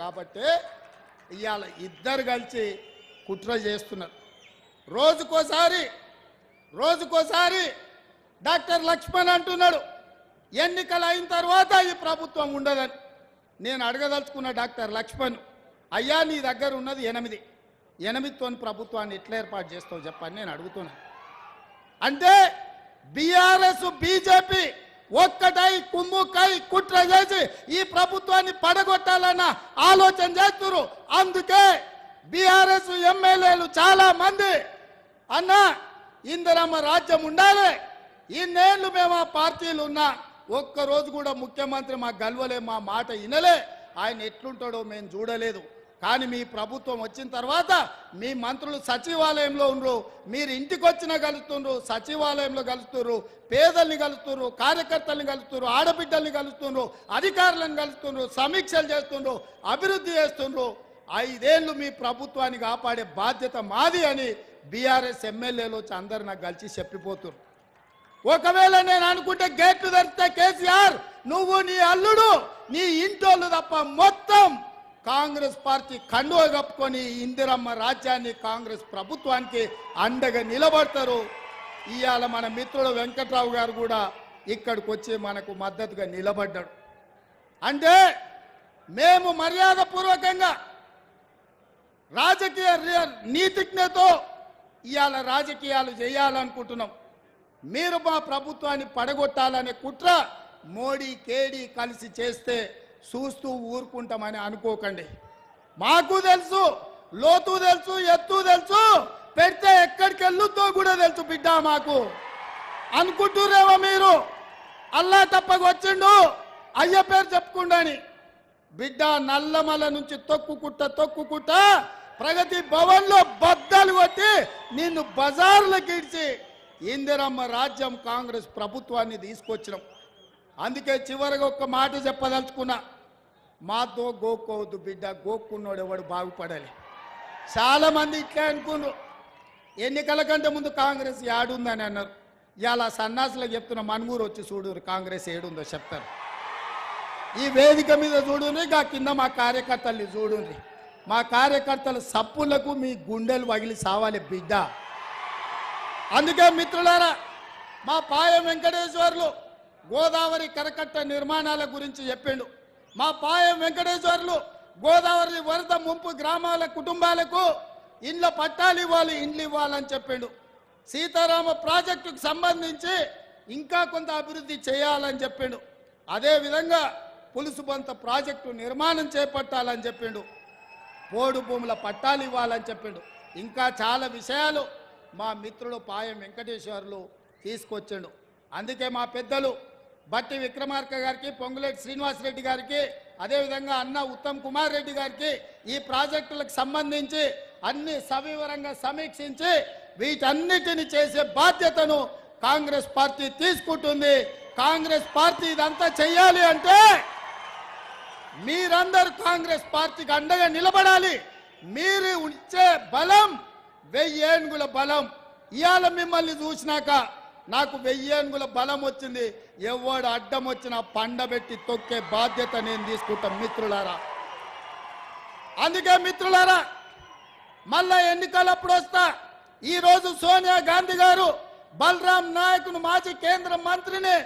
కాబట్టి ఇవాళ ఇద్దరు కలిసి కుట్ర చేస్తున్నారు. రోజుకోసారి రోజుకోసారి డాక్టర్ లక్ష్మణ్ అంటున్నాడు ఎన్నికలు అయిన తర్వాత ఈ ప్రభుత్వం ఉండదని. నేను అడగదలుచుకున్న డాక్టర్ లక్ష్మణ్ అయ్యా నీ దగ్గర ఉన్నది ఎనిమిది. ఎనిమిదితో ప్రభుత్వాన్ని ఎట్లా ఏర్పాటు చేస్తావు చెప్పని నేను అడుగుతున్నాను అంటే బీఆర్ఎస్ బీజేపీ ఒక్కటై కుమ్ముకై కుట్ర చేసి ఈ ప్రభుత్వాన్ని పడగొట్టాలన్న ఆలోచన చేస్తున్నారు అందుకే బీఆర్ఎస్ ఎమ్మెల్యేలు చాలా మంది. అన్న ఇందిరమ్మ రాజ్యం ఉండాలి. ఇన్నేళ్ళు మేము ఆ పార్టీలు ఉన్నా ఒక్క రోజు కూడా ముఖ్యమంత్రి మా గల్వలే మా మాట వినలే ఆయన ఎట్లుంటాడో మేము చూడలేదు. కానీ మీ ప్రభుత్వం వచ్చిన తర్వాత మీ మంత్రులు సచివాలయంలో ఉండరు. మీరు ఇంటికి వచ్చినా కలుస్తుండ్రు సచివాలయంలో కలుస్తున్నారు పేదల్ని కలుస్తున్నారు కార్యకర్తల్ని కలుస్తున్నారు ఆడబిడ్డల్ని కలుస్తున్నారు అధికారులను కలుస్తున్నారు సమీక్షలు చేస్తుండ్రు అభివృద్ధి చేస్తుండ్రు. ఐదేళ్ళు మీ ప్రభుత్వాన్ని కాపాడే బాధ్యత మాది అని బీఆర్ఎస్ ఎమ్మెల్యేలు వచ్చి అందరు నాకు కలిసి చెప్పిపోతున్నారు ఒకవేళ నేను అనుకుంటే గేట్లు తెరిస్తే కేసీఆర్ నువ్వు నీ అల్లుడు నీ ఇంటోళ్ళు తప్ప మొత్తం కాంగ్రెస్ పార్టీ కండువ కప్పుకొని ఇందిరమ్మ రాజ్యాన్ని కాంగ్రెస్ ప్రభుత్వానికి అండగా నిలబడతారు. ఇవాళ మన మిత్రుడు వెంకట్రావు గారు కూడా ఇక్కడికి వచ్చి మనకు మద్దతుగా నిలబడ్డాడు. అంటే మేము మర్యాదపూర్వకంగా రాజకీయ నీతిజ్ఞతో ఇవాళ రాజకీయాలు చేయాలనుకుంటున్నాం. మీరు మా ప్రభుత్వాన్ని పడగొట్టాలనే కుట్ర మోడీ కేడీ కలిసి చేస్తే చూస్తూ ఊరుకుంటామని అనుకోకండి. మాకు తెలుసు లోతు తెలుసు ఎత్తు తెలుసు పెడితే ఎక్కడికి వెళ్ళుద్దో కూడా తెలుసు బిడ్డ మాకు. అనుకుంటురేమో మీరు? అల్లా తప్పకు వచ్చిండు అయ్య పేరు చెప్పుకుండాని. బిడ్డ నల్లమల నుంచి తొక్కుకుట్ట తొక్కుకుట్ట ప్రగతి భవన్లో బద్దలు కొట్టి నిన్ను బజార్లకు ఇడిచి ఇందిరమ్మ రాజ్యం కాంగ్రెస్ ప్రభుత్వాన్ని తీసుకొచ్చినాం. అందుకే చివరిగా ఒక్క మాట చెప్పదలుచుకున్నా. మాతో గోక్కోవద్దు బిడ్డ గోక్కున్నోడు ఎవడు బాగుపడాలి. చాలామంది ఇట్లా అనుకున్నారు. ఎన్నికల కంటే ముందు కాంగ్రెస్ ఏడుందని అన్నారు. ఇలా సన్నాసులకు చెప్తున్న మనుమూరు వచ్చి చూడు కాంగ్రెస్ ఏడుందో చెప్తారు. ఈ వేదిక మీద చూడుని గా కింద మా కార్యకర్తల్ని చూడుండ్రి మా కార్యకర్తల సప్పులకు మీ గుండెలు వగిలి సావాలి బిడ్డ. అందుకే మిత్రులారా మా పాయ వెంకటేశ్వర్లు గోదావరి కరకట్ట నిర్మాణాల గురించి చెప్పిండు. మా పాయం వెంకటేశ్వర్లు గోదావరి వరద ముంపు గ్రామాల కుటుంబాలకు ఇండ్ల పట్టాలు ఇవ్వాలి ఇండ్లు ఇవ్వాలని చెప్పిండు. సీతారామ ప్రాజెక్టుకు సంబంధించి ఇంకా కొంత అభివృద్ధి చేయాలని చెప్పిండు. అదేవిధంగా పులుసుబంత ప్రాజెక్టు నిర్మాణం చేపట్టాలని చెప్పిండు. పోడు భూముల పట్టాలు ఇవ్వాలని చెప్పిండు. ఇంకా చాలా విషయాలు మా మిత్రుడు పాయం వెంకటేశ్వర్లు తీసుకొచ్చిండు. అందుకే మా పెద్దలు బట్టి విక్రమార్క గారికి పొంగులేటి శ్రీనివాసరెడ్డి గారికి అదేవిధంగా అన్న ఉత్తమ్ కుమార్ రెడ్డి గారికి ఈ ప్రాజెక్టులకు సంబంధించి అన్ని సవివరంగా సమీక్షించి వీటన్నిటిని చేసే బాధ్యతను కాంగ్రెస్ పార్టీ తీసుకుంటుంది. కాంగ్రెస్ పార్టీ ఇదంతా చెయ్యాలి అంటే మీరందరూ కాంగ్రెస్ పార్టీకి అండగా నిలబడాలి. మీరు ఉంచే బలం వెయ్యి బలం. ఇవాళ మిమ్మల్ని చూసినాక నాకు వెయ్యి అంగుల బలం వచ్చింది. ఎవడు అడ్డం వచ్చినా పండబెట్టి తొక్కే బాధ్యత నేను తీసుకుంటాం మిత్రులారా. అందుకే మిత్రులారా మళ్ళా ఎన్నికలప్పుడు వస్తా. ఈ రోజు సోనియా గాంధీ గారు బలరాం నాయకును మాజీ కేంద్ర మంత్రిని